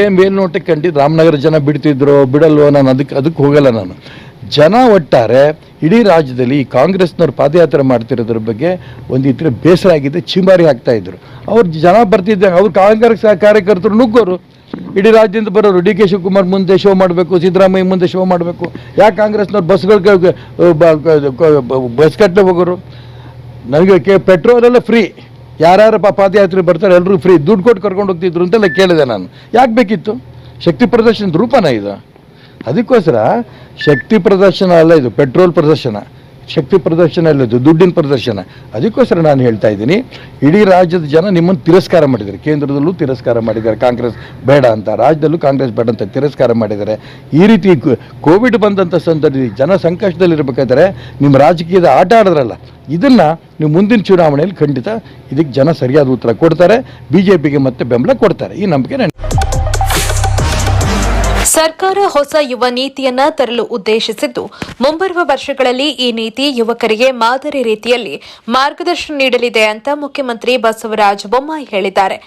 ಏನು ಮೇಲ್ನೋಟಕ್ಕೆ ಕಂಡಿದ್ದು ರಾಮನಗರ ಜನ ಬಿಡ್ತಿದ್ರು, ಬಿಡಲ್ವೋ ನಾನು ಅದಕ್ಕೆ ಅದಕ್ಕೆ ಹೋಗಲ್ಲ ನಾನು. ಜನ ಒಟ್ಟಾರೆ ಇಡೀ ರಾಜ್ಯದಲ್ಲಿ ಈ ಕಾಂಗ್ರೆಸ್ನವ್ರು ಪಾದಯಾತ್ರೆ ಮಾಡ್ತಿರೋದ್ರ ಬಗ್ಗೆ ಒಂದು ಇತರ ಬೇಸರ ಆಗಿದೆ, ಚಿಂಬಾರಿ ಹಾಕ್ತಾ ಇದ್ರು. ಅವ್ರು ಜನ ಬರ್ತಿದ್ದಾಗ, ಅವ್ರು ಕಾಂಗ್ರೆಸ್ ಕಾರ್ಯಕರ್ತರು ನುಗ್ಗೋರು. ಇಡೀ ರಾಜ್ಯದಿಂದ ಬರೋರು ಡಿ ಕೆ ಶಿವಕುಮಾರ್ ಮುಂದೆ ಶೋ ಮಾಡಬೇಕು, ಸಿದ್ದರಾಮಯ್ಯ ಮುಂದೆ ಶೋ ಮಾಡಬೇಕು. ಯಾಕೆ ಕಾಂಗ್ರೆಸ್ನವ್ರು ಬಸ್ಗಳಿಗೆ ಬಸ್ ಕಟ್ಟಲೆ ಹೋಗೋರು? ನನಗೆ ಪೆಟ್ರೋಲ್ ಎಲ್ಲ ಫ್ರೀ. ಯಾರ್ಯಾರ ಪಾ ಪಾದಯಾತ್ರೆ ಬರ್ತಾರೆ ಎಲ್ಲರೂ ಫ್ರೀ ದುಡ್ಡು ಕೊಟ್ಟು ಕರ್ಕೊಂಡು ಹೋಗ್ತಿದ್ರು ಅಂತೆಲ್ಲ ಕೇಳಿದೆ ನಾನು. ಯಾಕೆ ಬೇಕಿತ್ತು? ಶಕ್ತಿ ಪ್ರದರ್ಶನದ ರೂಪನ ಇದು. ಅದಕ್ಕೋಸ್ಕರ ಶಕ್ತಿ ಪ್ರದರ್ಶನ ಅಲ್ಲ ಇದು, ಪೆಟ್ರೋಲ್ ಪ್ರದರ್ಶನ. ಶಕ್ತಿ ಪ್ರದರ್ಶನ ಇಲ್ಲದ್ದು ದುಡ್ಡಿನ ಪ್ರದರ್ಶನ. ಅದಕ್ಕೋಸ್ಕರ ನಾನು ಹೇಳ್ತಾ ಇದ್ದೀನಿ, ಇಡೀ ರಾಜ್ಯದ ಜನ ನಿಮ್ಮನ್ನು ತಿರಸ್ಕಾರ ಮಾಡಿದ್ದಾರೆ. ಕೇಂದ್ರದಲ್ಲೂ ತಿರಸ್ಕಾರ ಮಾಡಿದ್ದಾರೆ. ಕಾಂಗ್ರೆಸ್ ಬೇಡ ಅಂತ, ರಾಜ್ಯದಲ್ಲೂ ಕಾಂಗ್ರೆಸ್ ಬೇಡ ಅಂತ ತಿರಸ್ಕಾರ ಮಾಡಿದ್ದಾರೆ. ಈ ರೀತಿ ಕೋವಿಡ್ ಬಂದಂಥ ಸಂದರ್ಭದಲ್ಲಿ ಜನ ಸಂಕಷ್ಟದಲ್ಲಿರ್ಬೇಕಾದ್ರೆ ನಿಮ್ಮ ರಾಜಕೀಯದ ಆಟ ಆಡಿದ್ರಲ್ಲ, ಇದನ್ನು ನೀವು ಮುಂದಿನ ಚುನಾವಣೆಯಲ್ಲಿ ಖಂಡಿತ ಇದಕ್ಕೆ ಜನ ಸರಿಯಾದ ಉತ್ತರ ಕೊಡ್ತಾರೆ. ಬಿ ಜೆ ಮತ್ತೆ ಬೆಂಬಲ ಕೊಡ್ತಾರೆ. ಈ ನಂಬಿಕೆ ಸರ್ಕಾರ ಹೊಸ ಯುವ ನೀತಿಯನ್ನ ತರಲು ಉದ್ದೇಶಿಸಿದ್ದು. ಮುಂಬರುವ ವರ್ಷಗಳಲ್ಲಿ ಈ ನೀತಿ ಯುವಕರಿಗೆ ಮಾದರಿ ರೀತಿಯಲ್ಲಿ ಮಾರ್ಗದರ್ಶನ ನೀಡಲಿದೆ ಅಂತ ಮುಖ್ಯಮಂತ್ರಿ ಬಸವರಾಜ ಬೊಮ್ಮಾಯಿ ಹೇಳಿದ್ದಾರೆ.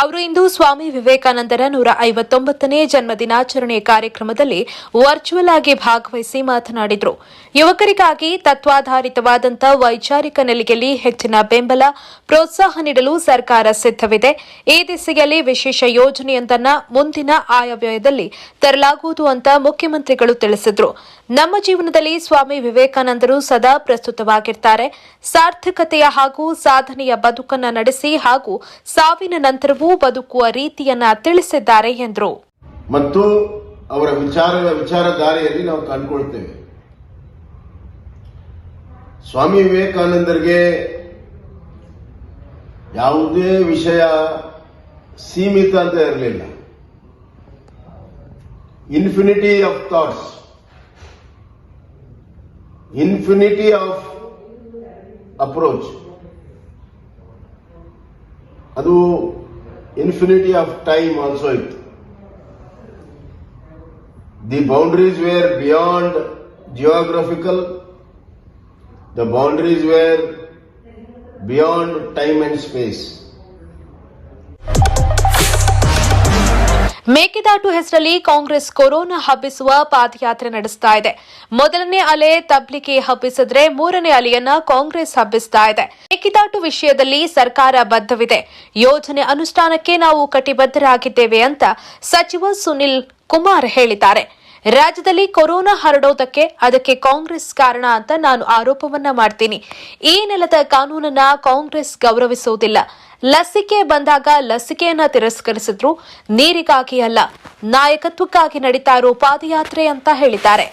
ಅವರು ಇಂದು ಸ್ವಾಮಿ ವಿವೇಕಾನಂದರ ನೂರ ಐವತ್ತೊಂಬತ್ತನೇ ಜನ್ಮ ದಿನಾಚರಣೆ ಕಾರ್ಯಕ್ರಮದಲ್ಲಿ ವರ್ಚುವಲ್ ಆಗಿ ಭಾಗವಹಿಸಿ ಮಾತನಾಡಿದರು. ಯುವಕರಿಗಾಗಿ ತತ್ವಾಧಾರಿತವಾದಂಥ ವೈಚಾರಿಕ ನೆಲೆಯಲ್ಲಿ ಹೆಚ್ಚಿನ ಬೆಂಬಲ, ಪ್ರೋತ್ಸಾಹ ನೀಡಲು ಸರ್ಕಾರ ಸಿದ್ಧವಿದೆ. ಈ ದಿಸೆಯಲ್ಲಿ ವಿಶೇಷ ಯೋಜನೆಯೊಂದನ್ನು ಮುಂದಿನ ಆಯವ್ಯಯದಲ್ಲಿ ತರಲಾಗುವುದು ಅಂತ ಮುಖ್ಯಮಂತ್ರಿಗಳು ತಿಳಿಸಿದ್ರು. ನಮ್ಮ ಜೀವನದಲ್ಲಿ ಸ್ವಾಮಿ ವಿವೇಕಾನಂದರು ಸದಾ ಪ್ರಸ್ತುತವಾಗಿರ್ತಾರೆ. ಸಾರ್ಥಕತೆಯ ಹಾಗೂ ಸಾಧನೆಯ ಬದುಕನ್ನ ನಡೆಸಿ ಹಾಗೂ ಸಾವಿನ ನಂತರವೂ ಬದುಕುವ ರೀತಿಯನ್ನ ತಿಳಿಸಿದ್ದಾರೆ ಎಂದರು. ಮತ್ತು ಅವರ ವಿಚಾರಗಳ ವಿಚಾರಧಾರೆಯಲ್ಲಿ ನಾವು ಕಂಡುಕೊಳ್ತೇವೆ. ಸ್ವಾಮಿ ವಿವೇಕಾನಂದರಿಗೆ ಯಾವುದೇ ವಿಷಯ ಸೀಮಿತ ಅಂತ ಇರಲಿಲ್ಲ. Infinity of thoughts infinity of approach ಅದು infinity of time also it. The boundaries were beyond geographical, the boundaries were beyond time and space. Mekedatu ಹೆಸರಲ್ಲಿ ಕಾಂಗ್ರೆಸ್ ಕೊರೋನಾ ಹಬ್ಬಿಸುವ ಪಾದಯಾತ್ರೆ ನಡೆಸ್ತಾ ಇದೆ. ಮೊದಲನೇ ಅಲೆ ತಬ್ಲಿಕೆ ಹಬ್ಬಿಸಿದ್ರೆ ಮೂರನೇ ಅಲೆಯನ್ನ ಕಾಂಗ್ರೆಸ್ ಹಬ್ಬಿಸ್ತಾ ಇದೆ. ಮೇಕೆದಾಟು ವಿಷಯದಲ್ಲಿ ಸರ್ಕಾರ ಬದ್ಧವಿದೆ. ಯೋಜನೆ ಅನುಷ್ಠಾನಕ್ಕೆ ನಾವು ಕಟಿಬದ್ಧರಾಗಿದ್ದೇವೆ ಅಂತ ಸಚಿವ ಸುನಿಲ್ ಕುಮಾರ್ ಹೇಳಿದ್ದಾರೆ. ರಾಜ್ಯದಲ್ಲಿ ಕೊರೋನಾ ಹರಡೋದಕ್ಕೆ ಅದಕ್ಕೆ ಕಾಂಗ್ರೆಸ್ ಕಾರಣ ಅಂತ ನಾನು ಆರೋಪವನ್ನ ಮಾಡ್ತೀನಿ. ಈ ನೆಲದ ಕಾನೂನನ್ನ ಕಾಂಗ್ರೆಸ್ ಗೌರವಿಸುವುದಿಲ್ಲ ಲಸಿಕೆ ಬಂದಾಗ ಲಸಿಕೆಯನ್ನ ತಿರಸ್ಕರಿಸಿದ್ರು. ನೀರಿಗಾಗಿ ಅಲ್ಲ ನಾಯಕತ್ವಕ್ಕಾಗಿ ನಡೀತಾ ಇರೋ ಪಾದಯಾತ್ರೆ ಅಂತ ಹೇಳಿದ್ದಾರೆ.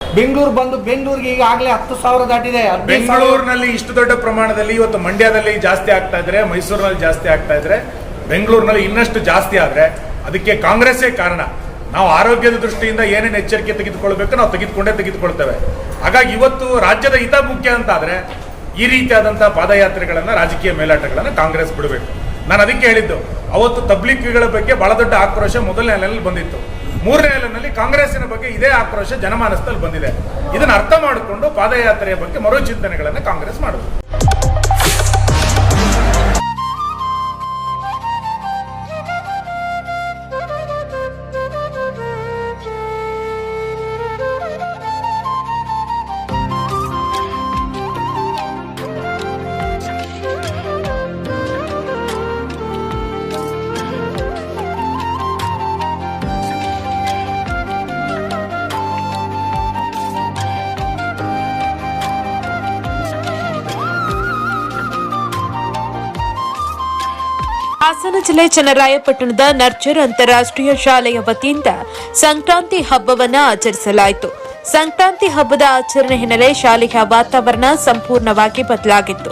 ಬೆಂಗಳೂರು ಬಂದು ಬೆಂಗಳೂರಿಗೆ ಈಗಾಗಲೇ ಹತ್ತು ಸಾವಿರ ದಾಟಿದೆ. ಬೆಂಗಳೂರಿನಲ್ಲಿ ಇಷ್ಟು ದೊಡ್ಡ ಪ್ರಮಾಣದಲ್ಲಿ ಇವತ್ತು ಮಂಡ್ಯದಲ್ಲಿ ಜಾಸ್ತಿ ಆಗ್ತಾ ಇದ್ರೆ ಮೈಸೂರಿನಲ್ಲಿ ಜಾಸ್ತಿ ಆಗ್ತಾ ಇದ್ರೆ ಬೆಂಗಳೂರಿನಲ್ಲಿ ಇನ್ನಷ್ಟು ಜಾಸ್ತಿ ಆದ್ರೆ ಅದಕ್ಕೆ ಕಾಂಗ್ರೆಸ್ಸೇ ಕಾರಣ. ನಾವು ಆರೋಗ್ಯದ ದೃಷ್ಟಿಯಿಂದ ಏನೇನು ಎಚ್ಚರಿಕೆ ತೆಗೆದುಕೊಳ್ಬೇಕು ನಾವು ತೆಗೆದುಕೊಂಡೇ ತೆಗೆದುಕೊಳ್ತೇವೆ. ಹಾಗಾಗಿ ಇವತ್ತು ರಾಜ್ಯದ ಹಿತ ಮುಖ್ಯ ಅಂತ ಈ ರೀತಿಯಾದಂಥ ಪಾದಯಾತ್ರೆಗಳನ್ನು ರಾಜಕೀಯ ಮೇಲಾಟಗಳನ್ನು ಕಾಂಗ್ರೆಸ್ ಬಿಡಬೇಕು. ನಾನು ಅದಕ್ಕೆ ಹೇಳಿದ್ದು, ಅವತ್ತು ತಬ್ಲಿಕ್ಗಳ ಬಗ್ಗೆ ಬಹಳ ದೊಡ್ಡ ಆಕ್ರೋಶ ಮೊದಲನೇ ಅಲೆಯಲ್ಲಿ ಬಂದಿತ್ತು. ಮೂರನೇ ಅಲೆನಲ್ಲಿ ಕಾಂಗ್ರೆಸ್ಸಿನ ಬಗ್ಗೆ ಇದೇ ಆಕ್ರೋಶ ಜನಮಾನಸದಲ್ಲಿ ಬಂದಿದೆ. ಇದನ್ನು ಅರ್ಥ ಮಾಡಿಕೊಂಡು ಪಾದಯಾತ್ರೆಯ ಬಗ್ಗೆ ಮರುಚಿಂತನೆಗಳನ್ನು ಕಾಂಗ್ರೆಸ್ ಮಾಡಬೇಕು ಹಾಸನ ಜಿಲ್ಲೆ ಚನ್ನರಾಯಪಟ್ಟಣದ ನರ್ಚರ್ ಅಂತಾರಾಷ್ಟ್ರೀಯ ಶಾಲೆಯ ವತಿಯಿಂದ ಸಂಕ್ರಾಂತಿ ಹಬ್ಬವನ್ನ ಆಚರಿಸಲಾಯಿತು. ಸಂಕ್ರಾಂತಿ ಹಬ್ಬದ ಆಚರಣೆ ಹಿನ್ನೆಲೆ ಶಾಲೆಯ ವಾತಾವರಣ ಸಂಪೂರ್ಣವಾಗಿ ಬದಲಾಗಿತ್ತು.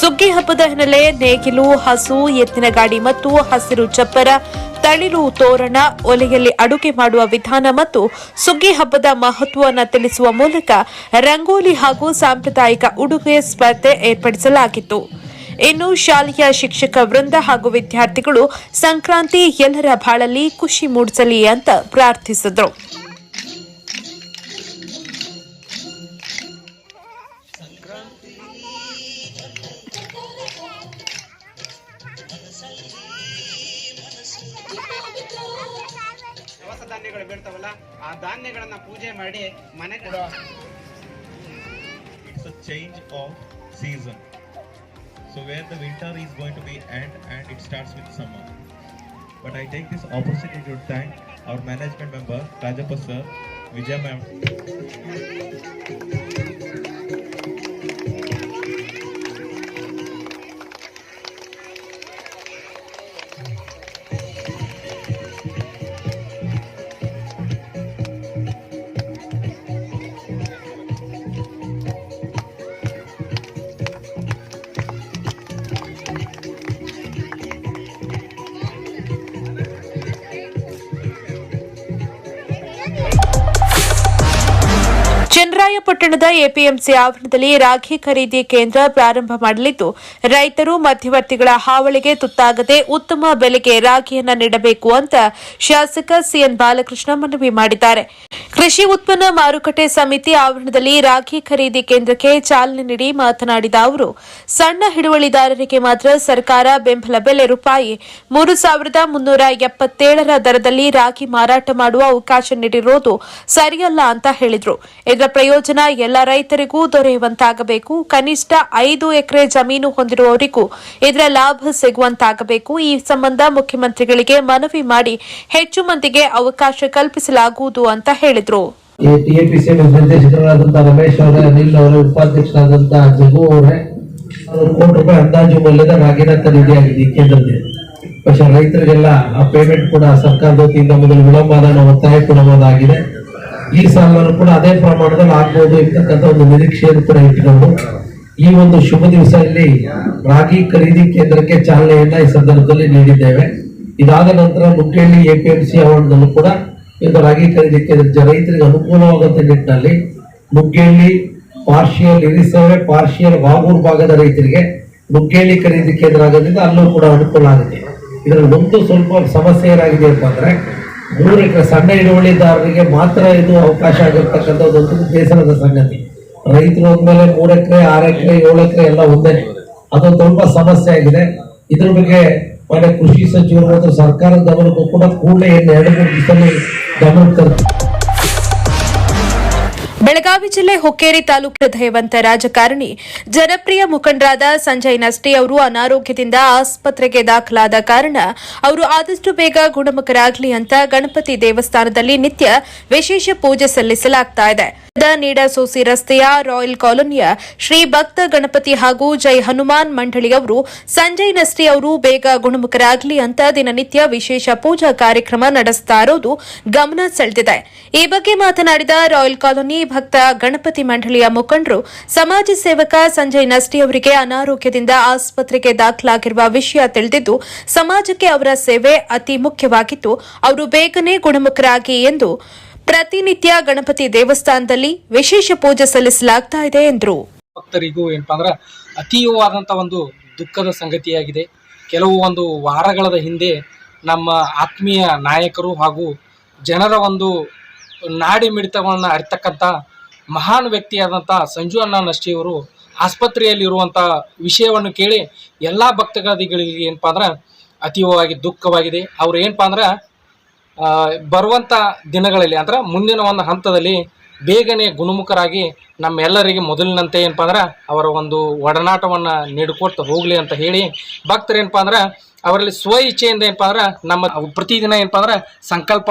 ಸುಗ್ಗಿ ಹಬ್ಬದ ಹಿನ್ನೆಲೆ ನೇಗಿಲು, ಹಸು, ಎತ್ತಿನ ಗಾಡಿ ಮತ್ತು ಹಸಿರು ಚಪ್ಪರ, ತಳಿರು ತೋರಣ, ಒಲೆಯಲ್ಲಿ ಅಡುಗೆ ಮಾಡುವ ವಿಧಾನ ಮತ್ತು ಸುಗ್ಗಿ ಹಬ್ಬದ ಮಹತ್ವವನ್ನು ತಿಳಿಸುವ ಮೂಲಕ ರಂಗೋಲಿ ಹಾಗೂ ಸಾಂಪ್ರದಾಯಿಕ ಉಡುಗೆ ಸ್ಪರ್ಧೆ ಏರ್ಪಡಿಸಲಾಗಿತ್ತು. ಇನ್ನು ಶಾಲೆಯ ಶಿಕ್ಷಕ ವೃಂದ ಹಾಗೂ ವಿದ್ಯಾರ್ಥಿಗಳು ಸಂಕ್ರಾಂತಿ ಎಲ್ಲರ ಬಾಳಲ್ಲಿ ಖುಷಿ ಮೂಡಿಸಲಿ ಅಂತ ಪ್ರಾರ್ಥಿಸಿದ್ರು ಧಾನ್ಯಗಳು ಬೀಳ್ತಾವಲ್ಲ ಆ ಧಾನ್ಯಗಳನ್ನ ಪೂಜೆ ಮಾಡಿ ಮನೆ it's a change of season. So where the winter is going to be end and it starts with summer. But I take this opportunity to thank our management member Rajappa sir, Vijay ma'am. ಚನ್ನರಾಯಪಟ್ಟಣದ APMC ಆವರಣದಲ್ಲಿ ರಾಖಿ ಖರೀದಿ ಕೇಂದ್ರ ಪ್ರಾರಂಭ ಮಾಡಲಿದ್ದು, ರೈತರು ಮಧ್ಯವರ್ತಿಗಳ ಹಾವಳಿಗೆ ತುತ್ತಾಗದೆ ಉತ್ತಮ ಬೆಲೆಗೆ ರಾಗಿಯನ್ನು ನೀಡಬೇಕು ಅಂತ ಶಾಸಕ ಸಿಎನ್ ಬಾಲಕೃಷ್ಣ ಮನವಿ ಮಾಡಿದ್ದಾರೆ. ಕೃಷಿ ಉತ್ಪನ್ನ ಮಾರುಕಟ್ಟೆ ಸಮಿತಿ ಆವರಣದಲ್ಲಿ ರಾಖಿ ಖರೀದಿ ಕೇಂದ್ರಕ್ಕೆ ಚಾಲನೆ ನೀಡಿ ಮಾತನಾಡಿದ ಅವರು, ಸಣ್ಣ ಹಿಡುವಳಿದಾರರಿಗೆ ಮಾತ್ರ ಸರ್ಕಾರ ಬೆಂಬಲ ಬೆಲೆ ರೂಪಾಯಿ ಮೂರು ಸಾವಿರದ ಮುನ್ನೂರ ಎಪ್ಪತ್ತೇಳರ ದರದಲ್ಲಿ ರಾಖಿ ಮಾರಾಟ ಮಾಡುವ ಅವಕಾಶ ನೀಡಿರುವುದು ಸರಿಯಲ್ಲ ಅಂತ ಹೇಳಿದರು. ಇದರ ಪ್ರಯೋಜನ ಪ್ರಯೋಜನ ಎಲ್ಲ ರೈತರಿಗೂ ದೊರೆಯುವಂತಾಗಬೇಕು. ಕನಿಷ್ಠ ಐದು ಎಕರೆ ಜಮೀನು ಹೊಂದಿರುವವರಿಗೂ ಇದರ ಲಾಭ ಸಿಗುವಂತಾಗಬೇಕು. ಈ ಸಂಬಂಧ ಮುಖ್ಯಮಂತ್ರಿಗಳಿಗೆ ಮನವಿ ಮಾಡಿ ಹೆಚ್ಚು ಮಂದಿಗೆ ಅವಕಾಶ ಕಲ್ಪಿಸಲಾಗುವುದು ಅಂತ ಹೇಳಿದರು. ಎಪಿಸಿ ರಮೇಶ್ ಅವರ, ಅನಿಲ್ ಅವರ ಉಪಾಧ್ಯಕ್ಷರಾದಂತಹ ಜಗು ಅವರೇ ಅವರು ಕೋಟಿ ರೂಪಾಯಿ ಅಂದಾಜು ಮೌಲ್ಯದ ಭಾಗೀರಥ ನಿಧಿ ಆಗಿದೆ ಈ ಕೇಂದ್ರದಲ್ಲಿ. ಪಕ್ಷ ರೈತರಿಗೆಲ್ಲ ಆ ಪೇಮೆಂಟ್ ಕೂಡ ಸರ್ಕಾರದ ವತಿಯಿಂದ ಮೊದಲು ವಿಳಂಬ ಒತ್ತಾಯ ಕೊಡಬಹುದಾಗಿದೆ ಈ ಸಾಲನ್ನು ಕೂಡ ಅದೇ ಪ್ರಮಾಣದಲ್ಲಿ ಆಗ್ಬೋದು ಇರ್ತಕ್ಕಂಥ ಒಂದು ನಿರೀಕ್ಷೆಯನ್ನು ಕೂಡ ಇಟ್ಕೊಂಡು ಈ ಒಂದು ಶುಭ ದಿವಸ ಇಲ್ಲಿ ರಾಗಿ ಖರೀದಿ ಕೇಂದ್ರಕ್ಕೆ ಚಾಲನೆಯನ್ನ ಈ ಸಂದರ್ಭದಲ್ಲಿ ನೀಡಿದ್ದೇವೆ. ಇದಾದ ನಂತರ ಮುಖ್ಯಹಳ್ಳಿ ಎಪಿಎಂಸಿ ಆವರಣದಲ್ಲೂ ಕೂಡ ಇದು ರಾಗಿ ಖರೀದಿ ಕೇಂದ್ರ ರೈತರಿಗೆ ಅನುಕೂಲವಾಗುವಂತ ನಿಟ್ಟಿನಲ್ಲಿ ಮುಗ್ಗೇಳಿ ಪಾರ್ಷಿಯಲ್ ಇರಿಸೇವೆ ಪಾರ್ಶಿಯಲ್ ಬಾಗೂರು ಭಾಗದ ರೈತರಿಗೆ ಮುಗ್ಗೇಳಿ ಖರೀದಿ ಕೇಂದ್ರ ಆಗೋದ್ರಿಂದ ಅಲ್ಲೂ ಕೂಡ ಅನುಕೂಲ ಆಗುತ್ತೆ. ಇದರಲ್ಲಿ ಒಂದು ಸ್ವಲ್ಪ ಸಮಸ್ಯೆ ಏನಾಗಿದೆ ಅಂತ ಅಂದ್ರೆ ಮೂರು ಎಕರೆ ಸಣ್ಣ ಹಿಡುವಳಿದಾರರಿಗೆ ಮಾತ್ರ ಇದು ಅವಕಾಶ ಆಗಿರ್ತಕ್ಕಂಥದ್ದು ಒಂದು ಬೇಸರದ ಸಂಗತಿ. ರೈತರು ಹೋದ್ಮೇಲೆ ಮೂರು ಎಕರೆ, ಆರು ಎಕರೆ, ಏಳು ಎಕರೆ ಎಲ್ಲ ಒಂದೇ ಅದು ತುಂಬ ಸಮಸ್ಯೆ ಆಗಿದೆ. ಇದ್ರ ಬಗ್ಗೆ ಮಾನ್ಯ ಕೃಷಿ ಸಚಿವರು ಮತ್ತು ಸರ್ಕಾರದ ಗಮನಕ್ಕೂ ಕೂಡ ಕೂಡಲೇ ಎರಡು ಮೂರು ದಿವಸದಲ್ಲಿ ಗಮನ ತರ್ತಾರೆ ಬೆಳಗಾವಿ ಜಿಲ್ಲೆ ಹುಕ್ಕೇರಿ ತಾಲೂಕು ಹೃದಯವಂತ ರಾಜಕಾರಣಿ ಜನಪ್ರಿಯ ಮುಖಂಡರಾದ ಸಂಜಯ್ ನಸ್ಟಿ ಅವರು ಅನಾರೋಗ್ಯದಿಂದ ಆಸ್ಪತ್ರೆಗೆ ದಾಖಲಾದ ಕಾರಣ ಅವರು ಆದಷ್ಟು ಬೇಗ ಗುಣಮುಖರಾಗಲಿ ಅಂತ ಗಣಪತಿ ದೇವಸ್ಥಾನದಲ್ಲಿ ನಿತ್ಯ ವಿಶೇಷ ಪೂಜೆ ಸಲ್ಲಿಸಲಾಗ್ತಾ ಇದೆ. ನೀಡಸೋಸಿ ರಸ್ತೆಯ ರಾಯಲ್ ಕಾಲೋನಿಯ ಶ್ರೀ ಭಕ್ತ ಗಣಪತಿ ಹಾಗೂ ಜೈ ಹನುಮಾನ್ ಮಂಡಳಿಯವರು ಸಂಜಯ್ ನಷ್ಟಿ ಅವರು ಬೇಗ ಗುಣಮುಖರಾಗಲಿ ಅಂತ ದಿನನಿತ್ಯ ವಿಶೇಷ ಪೂಜಾ ಕಾರ್ಯಕ್ರಮ ನಡೆಸ್ತಾ ಇರೋದು ಗಮನ ಸೆಳೆದಿದೆ. ಈ ಬಗ್ಗೆ ಮಾತನಾಡಿದ ರಾಯಲ್ ಕಾಲೋನಿ ಭಕ್ತ ಗಣಪತಿ ಮಂಡಳಿಯ ಮುಖಂಡರು, ಸಮಾಜ ಸೇವಕ ಸಂಜಯ್ ನಷ್ಟಿ ಅವರಿಗೆ ಅನಾರೋಗ್ಯದಿಂದ ಆಸ್ಪತ್ರೆಗೆ ದಾಖಲಾಗಿರುವ ವಿಷಯ ತಿಳಿದಿದ್ದು, ಸಮಾಜಕ್ಕೆ ಅವರ ಸೇವೆ ಅತಿ ಮುಖ್ಯವಾಗಿದ್ದು, ಅವರು ಬೇಗನೆ ಗುಣಮುಖರಾಗಿ ಎಂದು ಪ್ರತಿನಿತ್ಯ ಗಣಪತಿ ದೇವಸ್ಥಾನದಲ್ಲಿ ವಿಶೇಷ ಪೂಜೆ ಸಲ್ಲಿಸಲಾಗ್ತಾ ಇದೆ ಎಂದರು. ಭಕ್ತರಿಗೂ ಏನಪ್ಪಾ ಅಂದ್ರೆ ಅತೀವವಾದಂಥ ಒಂದು ದುಃಖದ ಸಂಗತಿಯಾಗಿದೆ. ಕೆಲವು ಒಂದು ವಾರಗಳ ಹಿಂದೆ ನಮ್ಮ ಆತ್ಮೀಯ ನಾಯಕರು ಹಾಗೂ ಜನರ ಒಂದು ನಾಡಿ ಮಿಡಿತಗಳನ್ನ ಅರಿತಕ್ಕಂಥ ಮಹಾನ್ ವ್ಯಕ್ತಿಯಾದಂಥ ಸಂಜು ಅಣ್ಣ ನಷ್ಟಿಯವರು ಆಸ್ಪತ್ರೆಯಲ್ಲಿರುವಂಥ ವಿಷಯವನ್ನು ಕೇಳಿ ಎಲ್ಲ ಭಕ್ತಗಾದಿಗಳಿಗೆ ಏನಪ್ಪಾ ಅಂದ್ರೆ ಅತೀವವಾಗಿ ದುಃಖವಾಗಿದೆ. ಅವ್ರು ಏನಪ್ಪಾ ಅಂದ್ರೆ ಬರುವಂಥ ದಿನಗಳಲ್ಲಿ, ಅಂದ್ರೆ ಮುಂದಿನ ಒಂದು ಹಂತದಲ್ಲಿ ಬೇಗನೆ ಗುಣಮುಖರಾಗಿ ನಮ್ಮೆಲ್ಲರಿಗೆ ಮೊದಲಿನಂತೆ ಏನಪ್ಪ ಅಂದ್ರೆ ಅವರ ಒಂದು ಒಡನಾಟವನ್ನು ನೀಡಿಕೊಟ್ಟು ಹೋಗಲಿ ಅಂತ ಹೇಳಿ ಭಕ್ತರು ಏನಪ್ಪ ಅಂದ್ರೆ ಅವರಲ್ಲಿ ಸ್ವ ಇಚ್ಛೆಯಿಂದ ಏನಪ್ಪ ಅಂದ್ರೆ ನಮ್ಮ ಪ್ರತಿದಿನ ಏನಪ್ಪ ಅಂದ್ರೆ ಸಂಕಲ್ಪ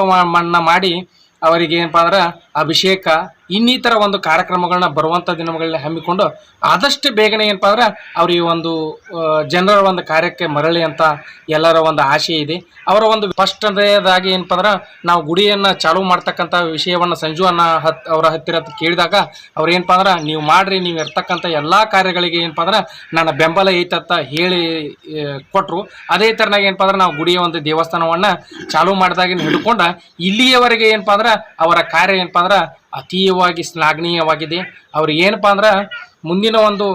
ಮಾಡಿ ಅವರಿಗೆ ಏನಪ್ಪ ಅಂದ್ರೆ ಅಭಿಷೇಕ ಇನ್ನಿತರ ಒಂದು ಕಾರ್ಯಕ್ರಮಗಳನ್ನ ಬರುವಂಥ ದಿನಗಳಲ್ಲಿ ಹಮ್ಮಿಕೊಂಡು ಆದಷ್ಟು ಬೇಗನೆ ಏನಪ್ಪ ಅಂದ್ರೆ ಅವ್ರ ಈ ಒಂದು ಜನರ ಒಂದು ಕಾರ್ಯಕ್ಕೆ ಮರಳಿ ಅಂತ ಎಲ್ಲರ ಒಂದು ಆಶೆ ಇದೆ. ಅವರ ಒಂದು ಫಸ್ಟ್ ಅಂದ್ರೆದಾಗಿ ಏನಪ್ಪ ಅಂದ್ರೆ ನಾವು ಗುಡಿಯನ್ನು ಚಾಲೂ ಮಾಡ್ತಕ್ಕಂಥ ವಿಷಯವನ್ನು ಸಂಜು ಅನ್ನ ಹತ್, ಅವರ ಹತ್ತಿರ ಕೇಳಿದಾಗ ಅವ್ರು ಏನಪ್ಪ ಅಂದ್ರೆ ನೀವು ಮಾಡ್ರಿ, ನೀವು ಇರ್ತಕ್ಕಂಥ ಎಲ್ಲ ಕಾರ್ಯಗಳಿಗೆ ಏನಪ್ಪ ಅಂದ್ರೆ ನನ್ನ ಬೆಂಬಲ ಐತಂತ ಹೇಳಿ ಕೊಟ್ಟರು ಅದೇ ಥರನಾಗಿ ಏನಪ್ಪ ಅಂದ್ರೆ ನಾವು ಗುಡಿಯ ಒಂದು ದೇವಸ್ಥಾನವನ್ನು ಚಾಲೂ ಮಾಡಿದಾಗ ಹಿಡ್ಕೊಂಡು ಇಲ್ಲಿಯವರೆಗೆ ಏನಪ್ಪ ಅಂದ್ರೆ ಅವರ ಕಾರ್ಯ ಏನಪ್ಪ ಅಂದ್ರೆ ಅತೀವವಾಗಿ ಶ್ಲಾಘನೀಯವಾಗಿದೆ. ಅವ್ರು ಏನಪ್ಪ ಅಂದ್ರೆ ಮುಂದಿನ ಒಂದು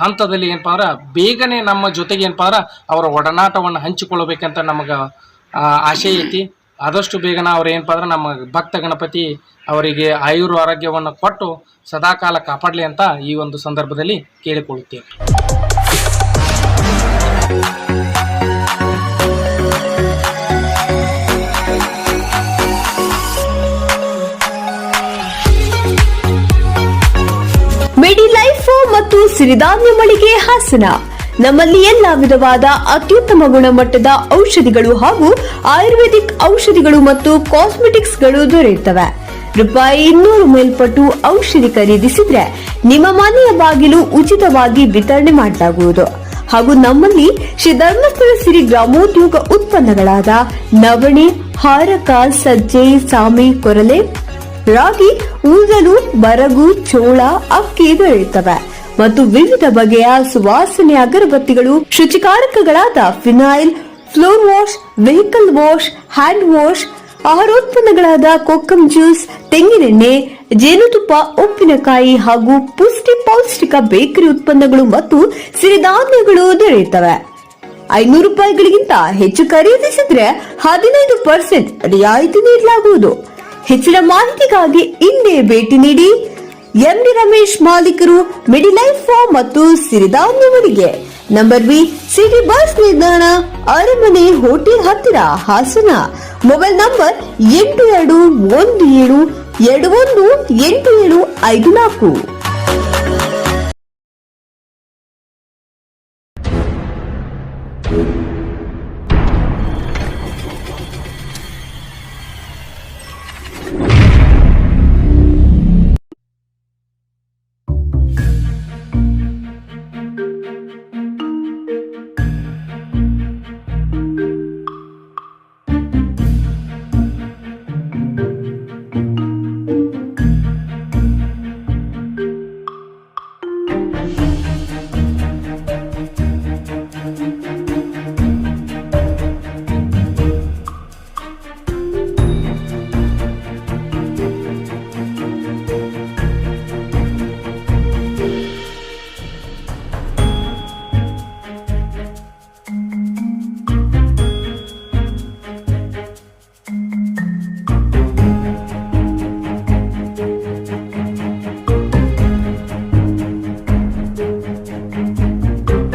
ಹಂತದಲ್ಲಿ ಏನಪ್ಪ ಅಂದ್ರೆ ಬೇಗನೆ ನಮ್ಮ ಜೊತೆಗೆ ಏನಪ್ಪ ಅಂದ್ರೆ ಅವರ ಒಡನಾಟವನ್ನು ಹಂಚಿಕೊಳ್ಳಬೇಕಂತ ನಮಗೆ ಆಶೆ ಐತಿ. ಆದಷ್ಟು ಬೇಗನೆ ಅವ್ರು ಏನಪ್ಪ ಅಂದ್ರೆ ನಮ್ಮ ಭಕ್ತ ಗಣಪತಿ ಅವರಿಗೆ ಆಯುರ್ ಆರೋಗ್ಯವನ್ನು ಕೊಟ್ಟು ಸದಾಕಾಲ ಕಾಪಾಡಲಿ ಅಂತ ಈ ಒಂದು ಸಂದರ್ಭದಲ್ಲಿ ಕೇಳಿಕೊಳ್ಳುತ್ತೇವೆ ಸಿರಿಧಾನ್ಯ ಮಳಿಗೆ ಹಾಸನ. ನಮ್ಮಲ್ಲಿ ಎಲ್ಲ ವಿಧವಾದ ಅತ್ಯುತ್ತಮ ಗುಣಮಟ್ಟದ ಔಷಧಿಗಳು ಹಾಗೂ ಆಯುರ್ವೇದಿಕ್ ಔಷಧಿಗಳು ಮತ್ತು ಕಾಸ್ಮೆಟಿಕ್ಸ್ಗಳು ದೊರೆಯುತ್ತವೆ. ರೂಪಾಯಿ ಇನ್ನೂರು ಮೇಲ್ಪಟ್ಟು ಔಷಧಿ ಖರೀದಿಸಿದ್ರೆ ನಿಮ್ಮ ಮನೆಯ ಬಾಗಿಲು ಉಚಿತವಾಗಿ ವಿತರಣೆ ಮಾಡಲಾಗುವುದು. ಹಾಗೂ ನಮ್ಮಲ್ಲಿ ಶ್ರೀ ಧರ್ಮಸ್ಥಳ ಸಿರಿ ಗ್ರಾಮೋದ್ಯೋಗ ಉತ್ಪನ್ನಗಳಾದ ನವಣೆ, ಹಾರಕ, ಸಜ್ಜೆ, ಸಾಮಿ, ಕೊರಲೆ, ರಾಗಿ, ಊದಲು, ಬರಗು, ಚೋಳ, ಅಕ್ಕಿ ದೊರೆಯುತ್ತವೆ. ಮತ್ತು ವಿವಿಧ ಬಗೆಯ ಸುವಾಸನೆ ಅಗರಬತ್ತಿಗಳು, ಶುಚಿಕಾರಕಗಳಾದ phenyl floor wash vehicle wash hand wash ಆಹಾರೋತ್ಪನ್ನಗಳಾದ kokum juice, ತೆಂಗಿನೆಣ್ಣೆ, ಜೇನುತುಪ್ಪ, ಉಪ್ಪಿನಕಾಯಿ ಹಾಗೂ ಪುಷ್ಟಿ ಪೌಷ್ಟಿಕ ಬೇಕರಿ ಉತ್ಪನ್ನಗಳು ಮತ್ತು ಸಿರಿಧಾನ್ಯಗಳು ದೊರೆಯುತ್ತವೆ. ಐನೂರು ರೂಪಾಯಿಗಳಿಗಿಂತ ಹೆಚ್ಚು ಖರೀದಿಸಿದ್ರೆ ಹದಿನೈದು ಪರ್ಸೆಂಟ್ ರಿಯಾಯಿತಿ ನೀಡಲಾಗುವುದು. ಹೆಚ್ಚಿನ ಮಾಹಿತಿಗಾಗಿ ಇಂದೇ ಭೇಟಿ ನೀಡಿ. ಎಂಡಿ ರಮೇಶ್ ಮಾಲೀಕರು ಮಿಡಿಲೈಫ್ ಫಾರ್ಮ್ ಮತ್ತು ಸಿರಿಧಾನ್ಯ ನಂಬರ್ ಬಿ ಸಿಟಿ ಬಸ್ ನಿಲ್ದಾಣ ಅರಮನೆ ಹೋಟೆಲ್ ಹತ್ತಿರ, ಹಾಸನ. ಮೊಬೈಲ್ ನಂಬರ್ ಎಂಟು ಎರಡು ಒಂದು ಏಳು, ಎರಡು ಒಂದು ಎಂಟು ಏಳು ಐದು ನಾಲ್ಕು.